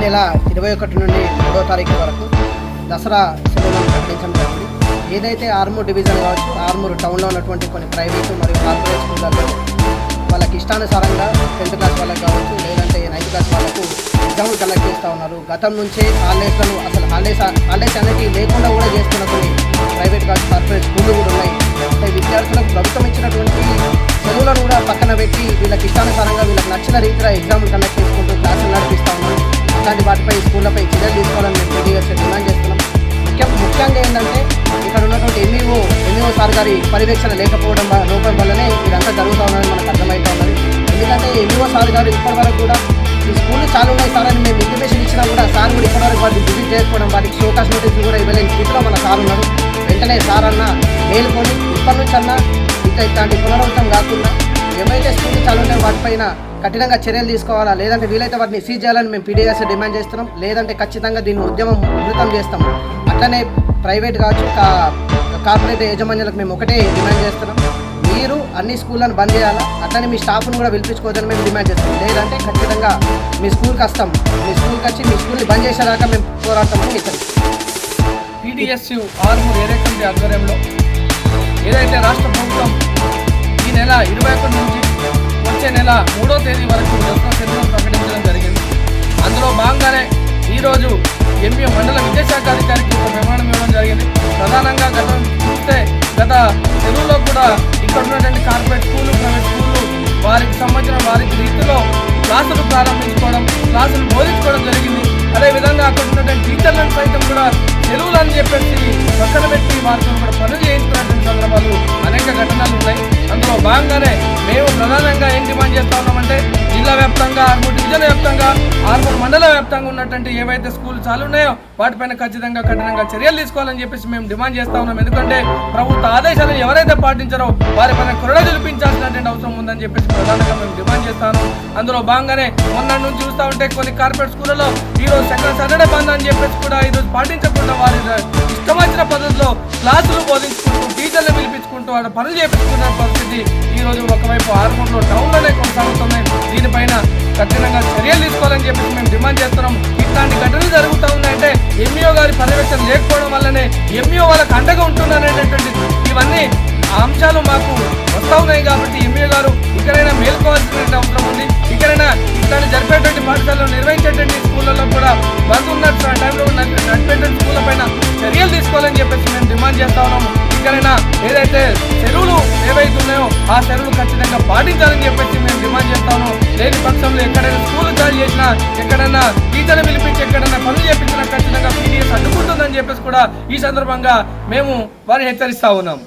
నెల ఇరవై ఒకటి నుండి మూడో తారీఖు వరకు దసరా సెలవులను ప్రకటించడం జరిగింది. ఏదైతే ఆర్మూర్ డివిజన్ కావచ్చు ఆర్మూర్ టౌన్లో ఉన్నటువంటి కొన్ని ప్రైవేటు మరియు కార్పొరేట్ స్కూళ్ళలో వాళ్ళకి ఇష్టానుసారంగా టెన్త్ క్లాస్ వాళ్ళకి కావచ్చు లేదంటే నైన్త్ క్లాస్ వాళ్ళకు ఎగ్జామ్లు కలెక్ట్ చేస్తూ ఉన్నారు. గతం నుంచే హాలిడేస్లను అసలు హాలిడేస్ హాలిడేస్ అనేది లేకుండా కూడా చేస్తున్న కొన్ని ప్రైవేట్ కావచ్చు కార్పొరేట్ స్కూళ్ళు కూడా ఉన్నాయి. అంటే విద్యార్థులకు ప్రభుత్వం ఇచ్చినటువంటి సెలవులను కూడా పక్కన పెట్టి వీళ్ళకి ఇష్టానుసారంగా వీళ్ళకి నచ్చిన రీతిలో ఎగ్జామ్లు కండక్ట్ చేసుకుంటూ క్లాసులు నడిపిస్తూ ఇట్లాంటి వాటిపై స్కూళ్ళపై చర్యలు తీసుకోవాలని మేము పీడిఎస్ డిమాండ్ చేస్తున్నాం. ముఖ్యం ముఖ్యంగా ఏంటంటే ఇక్కడ ఉన్నటువంటి ఎంఈఓ ఎంఈఓ సార్ గారి పర్యవేక్షణ లేకపోవడం లోపం వల్లనే ఇదంతా జరుగుతూ ఉన్నది మనకు అర్థమవుతూ ఉన్నది. ఎందుకంటే ఎంఈఓ సార్ గారు ఇప్పటివరకు కూడా ఈ స్కూల్ చాలు ఉన్నాయి సార్ అని మేము ఇంటిమేషన్ ఇచ్చినా కూడా సార్ కూడా ఇప్పటివరకు వాటిని విజిట్ చేసుకోవడం వారికి షోకాస్ నోటీసులు కూడా ఇవ్వలేని స్థితిలో మన సార్ ఉన్నారు. వెంటనే సార్ అన్న మేలుకొని ఇప్పటి నుంచి అన్న ఇంకా ఇట్లాంటి పునరావృతం కాకుండా ఏమైతే స్కూల్ చాలు ఉంటాయో వాటిపైన కఠినంగా చర్యలు తీసుకోవాలా? లేదంటే వీలైతే వాటిని సీజ్ చేయాలని మేము పీడిఎస్ డిమాండ్ చేస్తున్నాం. లేదంటే ఖచ్చితంగా దీన్ని ఉద్యమం ఉధృతం చేస్తాం. అట్లనే ప్రైవేట్ కావచ్చు కా- కార్పొరేట్ యాజమాన్యాలకు మేము ఒకటే డిమాండ్ చేస్తున్నాం. మీరు అన్ని స్కూళ్ళను బంద్ చేయాలా? అట్లనే మీ స్టాఫ్ను కూడా పిలిపించుకోవద్దని మేము డిమాండ్ చేస్తాం లేదంటే ఖచ్చితంగా మీ స్కూల్కి వస్తాం. మీ స్కూల్కి వచ్చి మీ స్కూల్ని బంద్ చేసేదాకా మేము పోరాడతామని హెచ్చరిస్తాం పీడిఎస్యు ఆర్మూర్ ఏదైతే ఆధ్వర్యంలో ఏదైతే రాష్ట్ర ప్రభుత్వం నెల మూడో తేదీ వరకు దసరా ప్రకటించడం జరిగింది. అందులో భాగంగానే ఈరోజు ఎంపీ మండల విద్యాశాఖ అధికారికి ఒక మెమోరం ఇవ్వడం జరిగింది. ప్రధానంగా గత చూస్తే గత తెలుగులో కూడా ఇక్కడ ఉన్నటువంటి కార్పొరేట్ స్కూళ్ళు ప్రైవేట్ స్కూళ్ళు వారికి సంబంధించిన వారికి రీతిలో క్లాసులు ప్రారంభించుకోవడం క్లాసులు బోధించుకోవడం జరిగింది. అదేవిధంగా అక్కడ ఉన్నటువంటి టీచర్లను సైతం కూడా సెలవులు అని చెప్పేసి పక్కన పెట్టి వారితో కూడా పనులు చేయించుకున్నటువంటి సందర్భాలు ఘటనలు ఉన్నాయి. అందులో భాగంగానే మేము ప్రధానంగా ఏం డిమాండ్ చేస్తా ఉన్నామంటే జిల్లా వ్యాప్తంగా ఆర్మూర్ డివిజన్ వ్యాప్తంగా ఆర్మూర్ మండల వ్యాప్తంగా ఉన్నటువంటి ఏవైతే స్కూల్ చాలు ఉన్నాయో వాటిపైన ఖచ్చితంగా కఠినంగా చర్యలు తీసుకోవాలని చెప్పేసి మేము డిమాండ్ చేస్తా ఉన్నాం. ఎందుకంటే ప్రభుత్వ ఆదేశాలను ఎవరైతే పాటించారో వారిపైన కొరడ చూపించాల్సినటువంటి అవసరం ఉందని చెప్పేసి ప్రధానంగా మేము డిమాండ్ చేస్తాను అందులో భాగంగానే మొన్న నుంచి చూస్తూ ఉంటే కొన్ని కార్పొరేట్ స్కూళ్ళలో ఈరోజు సెకండ్ సాటర్డే బంద్ అని చెప్పేసి కూడా ఈరోజు పాటించకుండా వారి పిలిపించుకుంటూ ఆడ పనులు చేపించుకున్న పరిస్థితి ఈ రోజు ఒకవైపు ఆర్మూర్లో టౌన్లోనే కొనసాగుతున్నాయి దీనిపైన కఠినంగా చర్యలు తీసుకోవాలని చెప్పేసి మేము డిమాండ్ చేస్తున్నాం. ఇట్లాంటి ఘటనలు జరుగుతూ ఉన్నాయంటే ఎంఈఓ గారి పర్యవేక్షణ లేకపోవడం వల్లనే ఎంఈఓ వాళ్ళకి అండగా ఉంటున్నారనేటటువంటి ఇవన్నీ ఆ అంశాలు మాకు వస్తూ ఉన్నాయి కాబట్టి ఎంఏ గారు ఇక్కడైనా మేల్కోవాల్సిన అవసరం ఉంది. ఇక్కడైనా ఇట్లాంటి జరిపేటువంటి పాఠశాలలో నిర్వహించేటువంటి స్కూళ్ళలో కూడా బంద్ ఉన్న ఉన్నాయో సెలవులు ఖచ్చితంగా పాటించాలని చెప్పేసి మేము డిమాండ్ చేస్తాము. లేని పక్షంలో ఎక్కడైనా స్కూల్ జాయిన్ చేసినా ఎక్కడైనా టీచర్ని పిలిపించి ఎక్కడైనా పనులు చేపించినా ఖచ్చితంగా పీడిఎస్ అడ్డుకుంటుందని చెప్పేసి కూడా ఈ సందర్భంగా మేము వారిని హెచ్చరిస్తా ఉన్నాం.